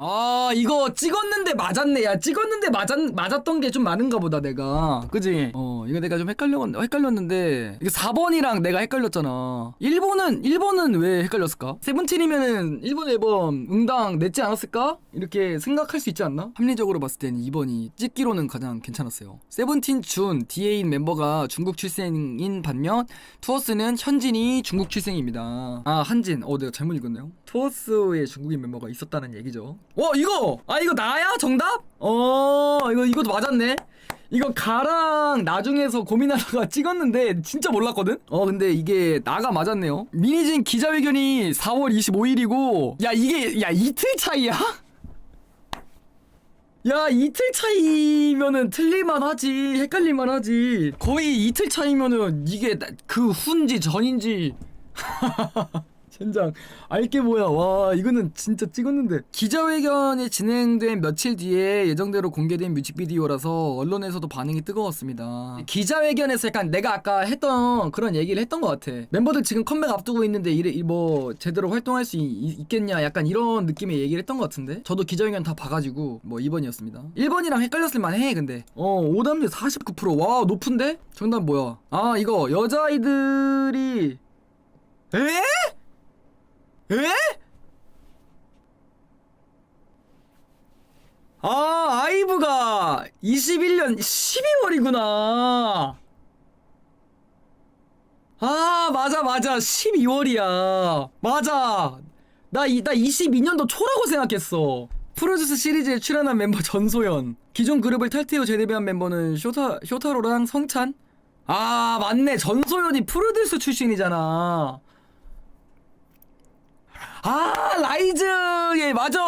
아 이거 찍었는데 맞았네. 야 찍었는데 맞았, 맞았던 게 좀 많은가 보다 내가. 그지? 어 이거 내가 좀 헷갈려, 헷갈렸는데 이게 4번이랑 내가 헷갈렸잖아. 1번은 1번은 왜 헷갈렸을까? 세븐틴이면은 1번 앨범 응당 냈지 않았을까? 이렇게 생각할 수 있지 않나? 합리적으로 봤을 때는 2번이 찍기로는 가장 괜찮았어요. 세븐틴 준 DA인 멤버가 중국 출생인 반면 투어스는 현진이 중국 출생입니다. 아 한진. 어 내가 잘못 읽었네요. 투어스에 중국인 멤버가 있었다는 얘기죠 어 이거! 아 이거 나야? 정답? 어 이거 이것도 맞았네. 이거 가랑 나중에서 고민하다가 찍었는데 진짜 몰랐거든? 어 근데 이게 나가 맞았네요. 미니진 기자회견이 4월 25일이고 야 이게 야 이틀 차이야? 야 이틀 차이면은 틀릴만 하지 헷갈릴만 하지. 거의 이틀 차이면은 이게 나- 그 후인지 전인지 젠장. 알게 뭐야? 와 이거는 진짜 찍었는데. 기자회견이 진행된 며칠 뒤에 예정대로 공개된 뮤직비디오라서 언론에서도 반응이 뜨거웠습니다. 기자회견에서 약간 내가 아까 했던 그런 얘기를 했던 것 같아. 멤버들 지금 컴백 앞두고 있는데 이래 이뭐 제대로 활동할 수 있, 겠냐? 약간 이런 느낌의 얘기를 했던 것 같은데? 저도 기자회견 다 봐가지고 뭐 2번이었습니다. 1번이랑 헷갈렸을 만해 근데. 어 오답률 49%와 높은데? 정답 뭐야? 아 이거 여자아이들이 에? 에? 아, 아이브가 21년 12월이구나. 아, 맞아, 맞아. 12월이야. 맞아. 나, 이, 나 22년도 초라고 생각했어. 프로듀스 시리즈에 출연한 멤버 전소연. 기존 그룹을 탈퇴 후 재데뷔한 멤버는 쇼타, 쇼타로랑 성찬? 아, 맞네. 전소연이 프로듀스 출신이잖아. 아 라이즈 예 맞아.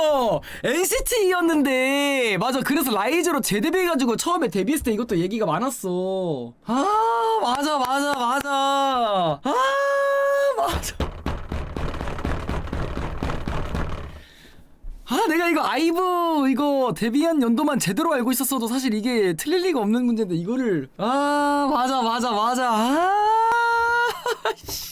NCT였는데. 맞아. 그래서 라이즈로 재데뷔해가지고 처음에 데뷔했을 때 이것도 얘기가 많았어. 아 맞아 맞아 맞아. 아 맞아. 아 내가 이거 아이브 이거 데뷔한 연도만 제대로 알고 있었어도 사실 이게 틀릴 리가 없는 문제인데 이거를. 아 맞아 맞아 맞아. 아 씨.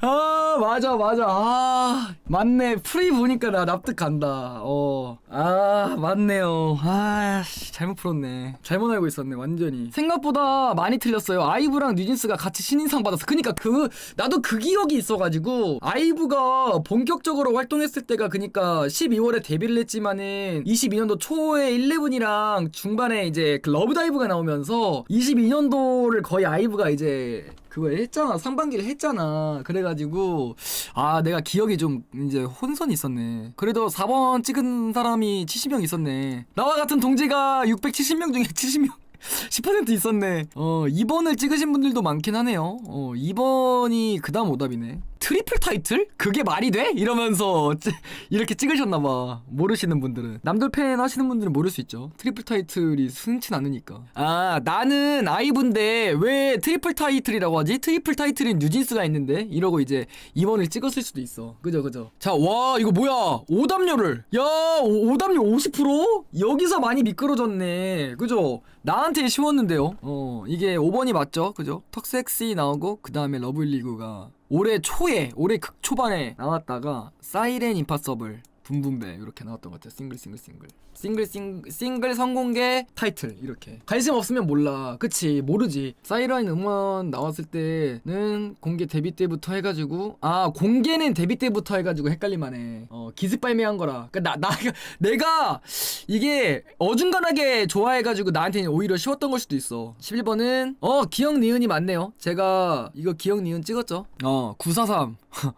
아 맞아 맞아. 아 맞네. 프리 보니까 나 납득 간다. 어아 맞네요. 아 씨, 잘못 풀었네. 잘못 알고 있었네 완전히. 생각보다 많이 틀렸어요. 아이브랑 뉴진스가 같이 신인상 받았어. 그니까 그 나도 그 기억이 있어가지고 아이브가 본격적으로 활동했을 때가 그니까 12월에 데뷔를 했지만은 22년도 초에 11이랑 중반에 이제 그 러브다이브가 나오면서 22년도를 거의 아이브가 이제 그거 했잖아. 상반기를 했잖아. 그래가지고 아 내가 기억이 좀 이제 혼선이 있었네. 그래도 4번 찍은 사람이 70명 있었네. 나와 같은 동지가 670명 중에 70명 10% 있었네. 어 2번을 찍으신 분들도 많긴 하네요. 어 2번이 그 다음 오답이네 트리플 타이틀? 그게 말이 돼? 이러면서 찌- 이렇게 찍으셨나봐. 모르시는 분들은. 남들 팬 하시는 분들은 모를 수 있죠. 트리플 타이틀이 흔치 않으니까. 아 나는 아이브인데 왜 트리플 타이틀이라고 하지? 트리플 타이틀인 뉴진스가 있는데? 이러고 이제 2번을 찍었을 수도 있어. 그죠 그죠? 자 와 이거 뭐야? 오답률을 야 오- 오답률 50%? 여기서 많이 미끄러졌네. 그죠? 나한테 쉬웠는데요. 어 이게 5번이 맞죠? 그죠? 턱섹시 나오고 그 다음에 러블리그가 올해 초에 올해 극초반에 나왔다가 사이렌 임파서블 붐붐배 이렇게 나왔던 것 같아요. 싱글 싱글 싱글. 싱글 싱글 싱글 성공개 타이틀 이렇게. 관심 없으면 몰라. 그치? 모르지. 사이렌 음원 나왔을 때는 공개 데뷔 때부터 해가지고 아 공개는 데뷔 때부터 해가지고 헷갈릴만해. 어 기습 발매한 거라. 그니까 나, 나 내가 이게 어중간하게 좋아해가지고 나한테는 오히려 쉬웠던 걸 수도 있어. 11번은 어 기억 니은이 맞네요. 제가 이거 기억 니은 찍었죠? 어943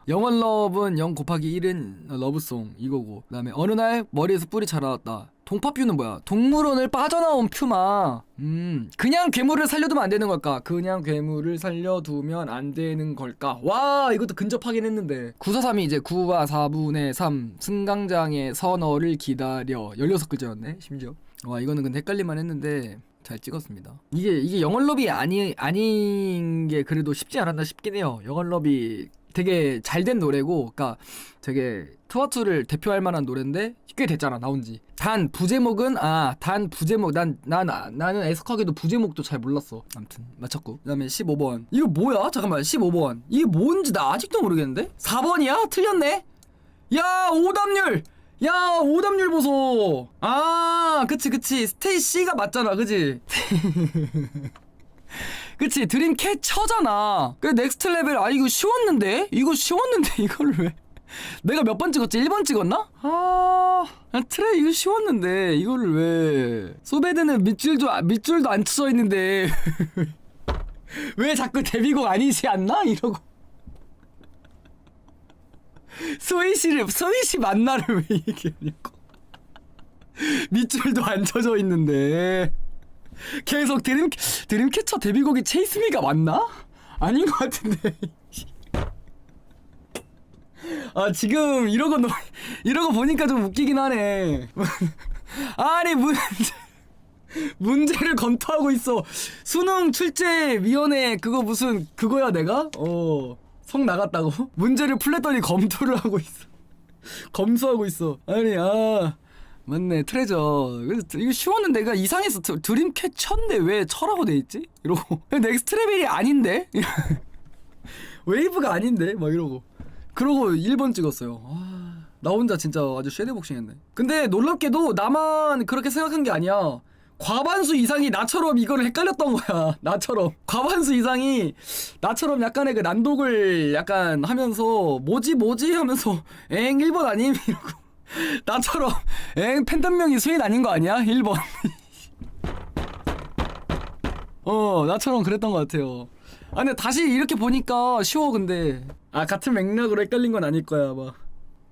영원 러브는 0 곱하기 1은 러브송. 이거 고 그 다음에 어느 날 머리에서 뿔이 자라왔다 동파뷰는 뭐야? 동물원을 빠져나온 퓨마. 음, 그냥 괴물을 살려두면 안 되는 걸까? 그냥 괴물을 살려두면 안 되는 걸까? 와, 이것도 근접하긴 했는데. 943이 이제 9와 4분의 3, 승강장의 선어를 기다려. 16글자였네, 심지어. 와, 이거는 근데 헷갈릴만 했는데. 잘 찍었습니다. 이게 이게 영월럽이 아니 아닌 게 그래도 쉽지 않았나 싶긴 해요. 영월럽이 되게 잘 된 노래고, 그러니까 되게 트와투를 대표할 만한 노래인데 꽤 됐잖아 나온지. 단 부제목은 아 단 부제목 난난 나는 애석하게도 부제목도 잘 몰랐어. 아무튼 맞췄고. 그다음에 15번. 이거 뭐야? 잠깐만 15번. 이게 뭔지 나 아직도 모르겠는데? 4번이야? 틀렸네. 야 오답률 야 오답률 보소 아 그치 그치 스테이씨가 맞잖아 그치 그치 드림 캐쳐잖아. 그 넥스트 레벨 아 이거 쉬웠는데? 이거 쉬웠는데 이걸 왜? 내가 몇 번 찍었지? 1번 찍었나? 아, 아 트레 이거 쉬웠는데 이거를 왜? 소베드는 밑줄도 아- 밑줄도 안 쳐져 있는데. 왜 자꾸 데뷔곡 아니지 않나? 이러고. 스위시를 스위시 만나를 왜 얘기하냐고 밑줄도 안 쳐져 있는데 계속 드림 드림캐쳐 데뷔곡이 체이스미가 맞나? 아닌 것 같은데. 아 지금 이러고 너 이러고 보니까 좀 웃기긴 하네. 아니 문제 문제를 검토하고 있어. 수능 출제 위원회 그거 무슨 그거야 내가? 어 성 나갔다고? 문제를 풀랬더니 검토를 하고 있어. 검수하고 있어. 아니 아 맞네 트레저. 이거 쉬웠는데 내가 이상해서 드- 드림 캐쳐인데 왜 철하고 돼 있지? 이러고 넥스트 레벨이 아닌데 웨이브가 아닌데 막 이러고 그러고 1번 찍었어요. 아, 나 혼자 진짜 아주 쉐드복싱 했네. 근데 놀랍게도 나만 그렇게 생각한 게 아니야. 과반수 이상이 나처럼 이거를 헷갈렸던 거야. 나처럼. 과반수 이상이 나처럼 약간의 그 난독을 약간 하면서 뭐지 뭐지 하면서 엥 1번 아님? 이러고 나처럼 엥 팬덤명이 수인 아닌 거 아니야? 1번. 어 나처럼 그랬던 것 같아요. 아 근데 다시 이렇게 보니까 쉬워 근데 아 같은 맥락으로 헷갈린 건 아닐 거야 아마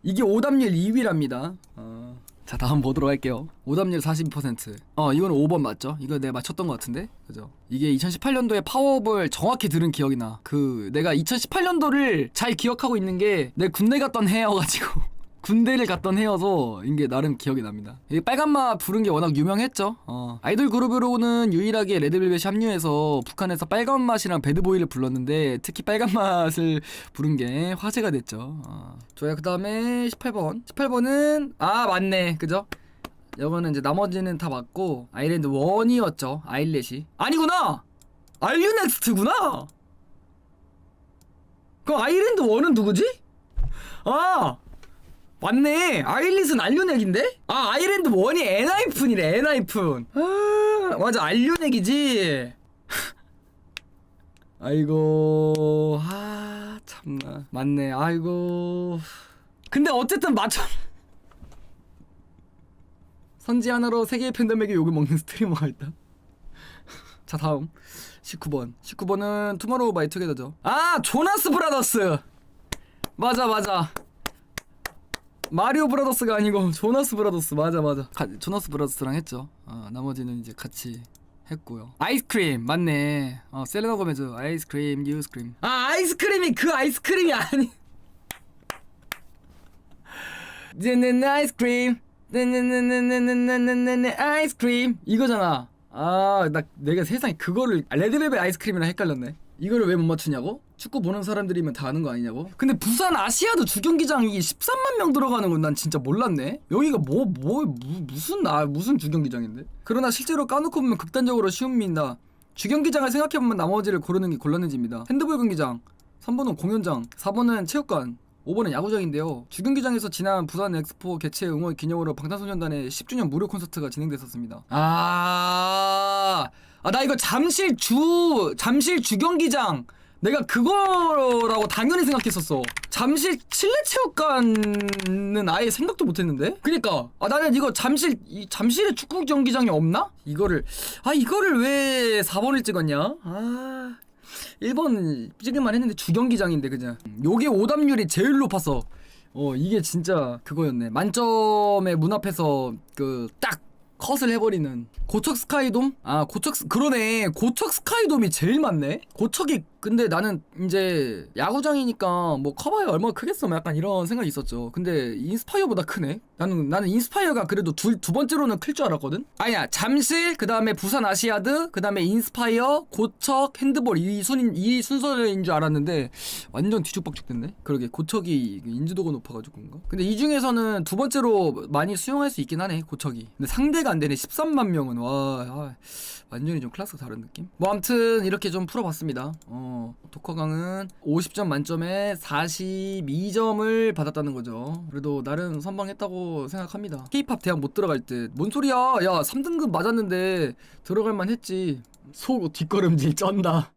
이게 오답률 2위랍니다 어. 자 다음 보도록 할게요 오답률 42%어 이거는 5번 맞죠? 이거 내가 맞췄던 것 같은데 그죠? 이게 2018년도에 파워업을 정확히 들은 기억이 나그 내가 2018년도를 잘 기억하고 있는 게 내 군대 갔던 해여가지고 군대를 갔던 해여서 이게 나름 기억이 납니다. 이 빨간맛 부른 게 워낙 유명했죠. 어. 아이돌 그룹으로는 유일하게 레드벨벳이 합류해서 북한에서 빨간맛이랑 배드보이를 불렀는데 특히 빨간맛을 부른 게 화제가 됐죠. 어. 좋아요. 그 다음에 18번. 18번은 아 맞네, 그죠? 이거는 이제 나머지는 다 맞고 아일랜드 1이었죠. 아일렛이 아니구나. 알류넥스트구나. 그럼 아일랜드 1은 누구지? 아 맞네. 아일릿은 알류넥인데? 아 아일랜드 원이 엔하이픈이래 엔하이픈. 아 맞아 알류넥이지. 아이고 아 참나. 맞네 아이고. 근데 어쨌든 맞춰. 선지 하나로 세계의 팬덤에게 욕을 먹는 스트리머가 있다. 자 다음. 19번. 19번은 투모로우 바이 투게더죠. 아 조나스 브라더스! 맞아 맞아 마리오 브라더스가 아니고 조나스 브라더스 맞아 맞아 가, 조나스 브라더스랑 했죠 어, 나머지는 이제 같이 했고요 아이스크림 맞네 어, 셀레나 고메즈 아이스크림 뉴스크림 아 아이스크림이 그 아이스크림이 아니 는 아이스크림 네네네네네네네네 아이스크림 이거잖아 아나 내가 세상에 그거를 아, 레드벨벳 아이스크림이랑 헷갈렸네 이거를 왜 못 맞추냐고? 축구 보는 사람들이면 다 아는 거 아니냐고? 근데 부산 아시아드 주경기장이 13만 명 들어가는 건 난 진짜 몰랐네. 여기가 뭐 뭐 무슨 아 무슨 주경기장인데? 그러나 실제로 까놓고 보면 극단적으로 쉬움입니다. 주경기장을 생각해보면 나머지를 고르는 게 곤란해집니다. 핸드볼 경기장, 3번은 공연장, 4번은 체육관, 5번은 야구장인데요. 주경기장에서 지난 부산 엑스포 개최 응원 기념으로 방탄소년단의 10주년 무료 콘서트가 진행됐었습니다. 아, 아, 나 이거 잠실 주, 잠실 주경기장. 내가 그거라고 당연히 생각했었어. 잠실 실내체육관은 아예 생각도 못했는데. 그니까 아 나는 이거 잠실 이 잠실에 축구 경기장이 없나? 이거를 아 이거를 왜 4번을 찍었냐? 아 1번 찍을만 했는데 주경기장인데 그냥 요게 오답률이 제일 높았어 어 이게 진짜 그거였네 만점의 문 앞에서 그딱 컷을 해버리는 고척 스카이돔? 아 고척 스- 그러네 고척 스카이돔이 제일 많네 고척이 근데 나는 이제 야구장이니까 뭐 커봐야 얼마나 크겠어. 뭐 약간 이런 생각이 있었죠. 근데 인스파이어보다 크네. 나는 나는 인스파이어가 그래도 둘, 두 번째로는 클 줄 알았거든. 아니야. 잠실 그 다음에 부산 아시아드 그 다음에 인스파이어 고척 핸드볼 이, 순, 이 순서인 줄 알았는데 완전 뒤죽박죽 됐네. 그러게. 고척이 인지도가 높아가지고 그런가? 근데 이 중에서는 두 번째로 많이 수용할 수 있긴 하네 고척이. 근데 상대가 안 되네. 13만 명은. 와 아, 완전히 좀 클래스가 다른 느낌? 뭐 암튼 이렇게 좀 풀어봤습니다. 어 어, 독허강은 50점 만점에 42점을 받았다는 거죠. 그래도 나름 선방했다고 생각합니다. K-팝 대학 못 들어갈 듯. 뭔 소리야? 야, 3등급 맞았는데 들어갈 만 했지. 속 뒷걸음질 쩐다.